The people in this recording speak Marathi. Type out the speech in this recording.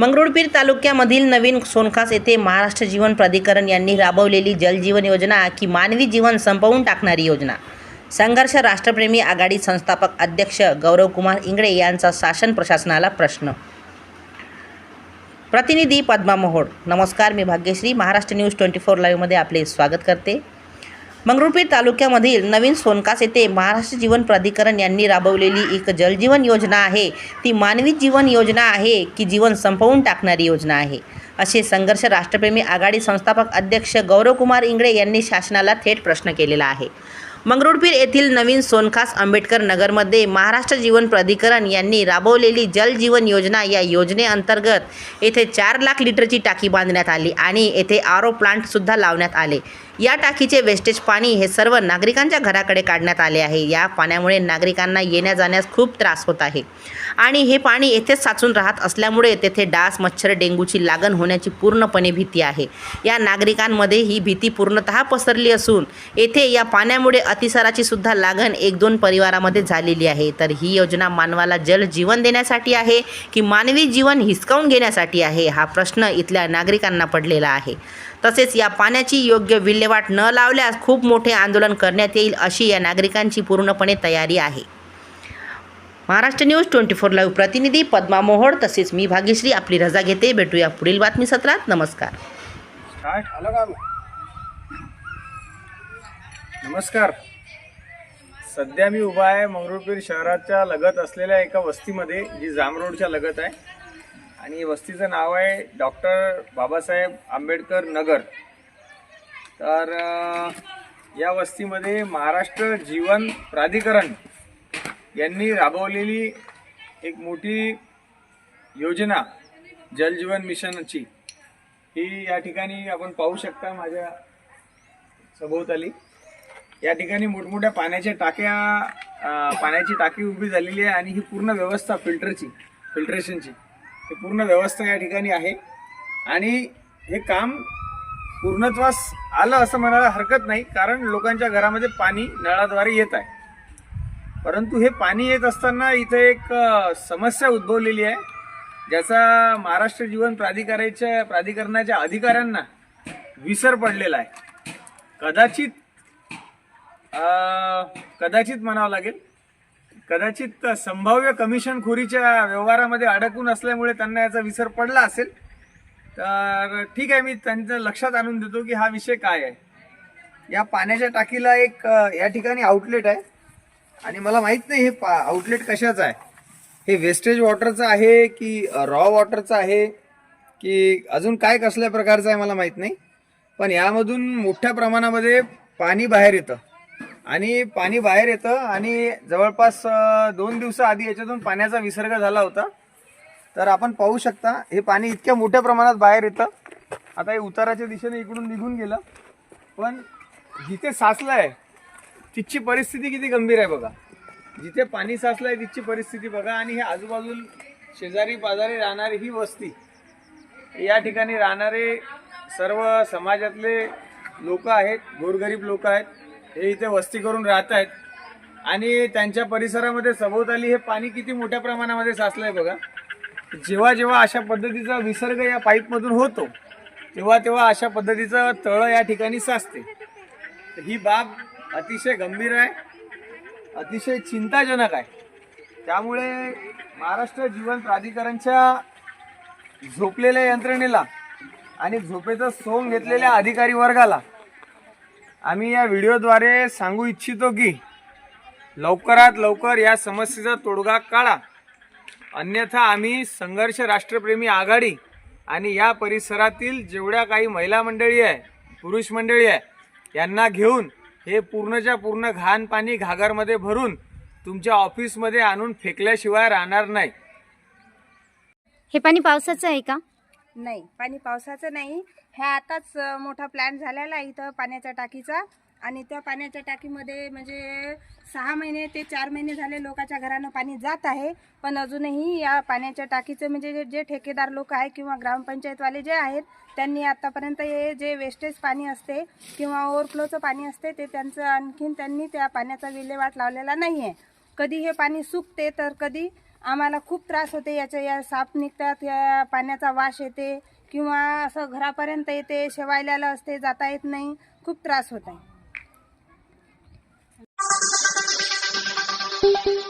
मंगरुळपीर तालुक्यामधील नवीन सोनखास येथे महाराष्ट्र जीवन प्राधिकरण यांनी राबवलेली जलजीवन योजना की मानवी जीवन संपवून टाकणारी योजना. संघर्ष राष्ट्रप्रेमी आघाडी संस्थापक अध्यक्ष गौरवकुमार इंगळे यांचा शासन प्रशासनाला प्रश्न. प्रतिनिधी पद्मा मोहोड नमस्कार मी Bhagyashree Maharashtra news twenty four लाईव्हमध्ये आपले स्वागत करते. मंगरुळपीर तालुक्यामधील नवीन सोनकास येथे महाराष्ट्र जीवन प्राधिकरण यांनी राबवलेली एक जलजीवन योजना आहे. ती मानवी जीवन योजना आहे की जीवन संपवून टाकणारी योजना आहे. असे संघर्ष राष्ट्रप्रेमी आघाडी संस्थापक अध्यक्ष गौरवकुमार इंगळे यांनी शासनाला थेट प्रश्न केलेला आहे. मंगरुळपीर येथील नवीन सोनखास आंबेडकर नगरमध्ये महाराष्ट्र जीवन प्राधिकरण यांनी राबवलेली जल जीवन योजना या योजनेअंतर्गत येथे चार लाख लिटरची टाकी बांधण्यात आली आणि येथे आरो प्लांटसुद्धा लावण्यात आले. या टाकीचे वेस्टेज पाणी हे सर्व नागरिकांच्या घराकडे काढण्यात आले आहे. या पाण्यामुळे नागरिकांना येण्या जाण्यास खूप त्रास होत आहे. आणि हे पाणी येथेच साचून राहत असल्यामुळे तेथे डास मच्छर डेंग्यूची लागण होण्याची पूर्णपणे भीती आहे. या नागरिकांमध्ये ही भीती पूर्णतः पसरली असून येथे या पाण्यामुळे अतिसाराची सुद्धा लागण एक दोन परिवारामध्ये झालेली आहे. तर ही योजना मानवाला जल जीवन देण्यासाठी आहे की मानवी जीवन हिसकावून घेण्यासाठी आहे हा प्रश्न इथल्या नागरिकांना पडलेला आहे. तसेच या पाण्याची योग्य विल्हेवाट न लावल्यास खूप मोठे आंदोलन करण्यात येईल अशी या नागरिकांची पूर्णपणे तयारी आहे. Maharashtra news twenty four live प्रतिनिधी पद्मा मोहोड तसेच मी भाग्यश्री. आपली रजा घेते. भेटूया पुढील बातमी सत्रात. नमस्कार. नमस्कार. सध्या मी उभा आहे मंगरुळपीर शहराच्या लगत असलेल्या एका वस्तीमध्ये जी जाम रोडच्या लगत आहे. आणि वस्तीचं नाव आहे डॉक्टर बाबासाहेब आंबेडकर नगर. तर या वस्तीमध्ये महाराष्ट्र जीवन प्राधिकरण यांनी राबवलेली एक मोठी योजना जलजीवन मिशनची. ही या ठिकाणी आपण पाहू शकता माझ्या सभोवताली. या ठिकाणी मोठमोठ्या पाण्याच्या टाक्या पाण्याची टाकी उभी झालेली आहे आणि ही पूर्ण व्यवस्था फिल्टरची फिल्टरेशनची. ही पूर्ण व्यवस्था या ठिकाणी आहे. आणि हे काम पूर्णत्वास आलं असं म्हणायला हरकत नाही कारण लोकांच्या घरामध्ये पाणी नळाद्वारे येत आहे. परंतु हे पाणी येत असताना इथे एक समस्या उद्भवलेली आहे. ज्याचा महाराष्ट्र जीवन प्राधिकाराच्या प्राधिकरणाच्या अधिकाऱ्यांना विसर पडलेला आहे. कदाचित कदाचित म्हणावं लागेल कदाचित संभाव्य कमिशन खोरीच्या व्यवहारामध्ये अडकून असल्यामुळे त्यांना याचा विसर पडला असेल तर ठीक आहे मी त्यांच्या लक्षात आणून देतो की हा विषय काय आहे. या पाण्याच्या टाकीला एक या ठिकाणी आउटलेट आहे. आणि मला माहीत नाही हे पा आउटलेट कशाचं आहे? हे वेस्टेज वॉटरचं आहे की रॉ वॉटरचं आहे? की अजून काय कसल्या प्रकारचं आहे मला माहीत नाही. पण यामधून मोठ्या प्रमाणामध्ये पाणी बाहेर येतं. आणि पाणी बाहेर येतं आणि जवळपास दोन दिवसाआधी याच्यातून पाण्याचा विसर्ग झाला होता. तर आपण पाहू शकता हे पाणी इतक्या मोठ्या प्रमाणात बाहेर येतं. आता हे उताराच्या दिशेने इकडून निघून गेलं. पण जिथे साचलं आहे तिथची परिस्थिती किती गंभीर आहे बघा. जिथे पाणी साचलं आहे तिथची परिस्थिती बघा आणि हे आजूबाजूला शेजारी पाजारी राहणारी ही वस्ती या ठिकाणी राहणारे सर्व समाजातले लोक आहेत गोरगरीब लोक आहेत हे इथे वस्ती करून राहत आहेत. आणि त्यांच्या परिसरामध्ये सभोवताली हे पाणी किती मोठ्या प्रमाणामध्ये साचलं आहे बघा. जेव्हा जेव्हा अशा पद्धतीचा विसर्ग या पाईपमधून होतो तेव्हा तेव्हा अशा पद्धतीचं तळं या ठिकाणी साचते. ही बाब अतिशय गंभीर आहे. अतिशय चिंताजनक आहे. त्यामुळे महाराष्ट्र जीवन प्राधिकरणच्या झोपलेल्या यंत्रणेला आणि झोपेचं सोंग घेतलेल्या अधिकारी वर्गाला आम्ही या व्हिडिओद्वारे सांगू इच्छितो की लवकरात लवकर या समस्येचा तोडगा काढा. अन्यथा आम्ही संघर्ष राष्ट्रप्रेमी आघाडी आणि या परिसरातील जेवढ्या काही महिला मंडळी आहे पुरुष मंडळी आहे यांना घेऊन हे पूर्णच्या पूर्ण घाण पाणी घागरमध्ये भरून तुमच्या ऑफिसमध्ये आणून फेकल्याशिवाय राहणार नाही. हे पाणी पावसाचं आहे का? नाही पाणी पावसाचं नाही. ह्या आताच मोठा प्लॅन झालेला आहे इथं पाण्याच्या टाकीचा. आणि त्या पाण्याच्या टाकीमध्ये म्हणजे सहा महिने ते चार महिने झाले लोकांच्या घरानं पाणी जात आहे. पण अजूनही या पाण्याच्या टाकीचं म्हणजे जे- जे ठेकेदार लोक आहे किंवा ग्रामपंचायतवाले जे आहेत त्यांनी आतापर्यंत हे जे वेस्टेज पाणी असते किंवा ओव्हरफ्लोचं पाणी असते ते त्यांचं आणखीन त्यांनी त्या पाण्याचा विल्हेवाट लावलेला नाही आहे कधी हे पाणी सुकते तर कधी आम्हाला खूप त्रास होते याच्या या साप निघतात या पाण्याचा वास येते किंवा असं घरापर्यंत येते शेवायल्याला असते जाता येत नाही खूप त्रास होत आहे. Música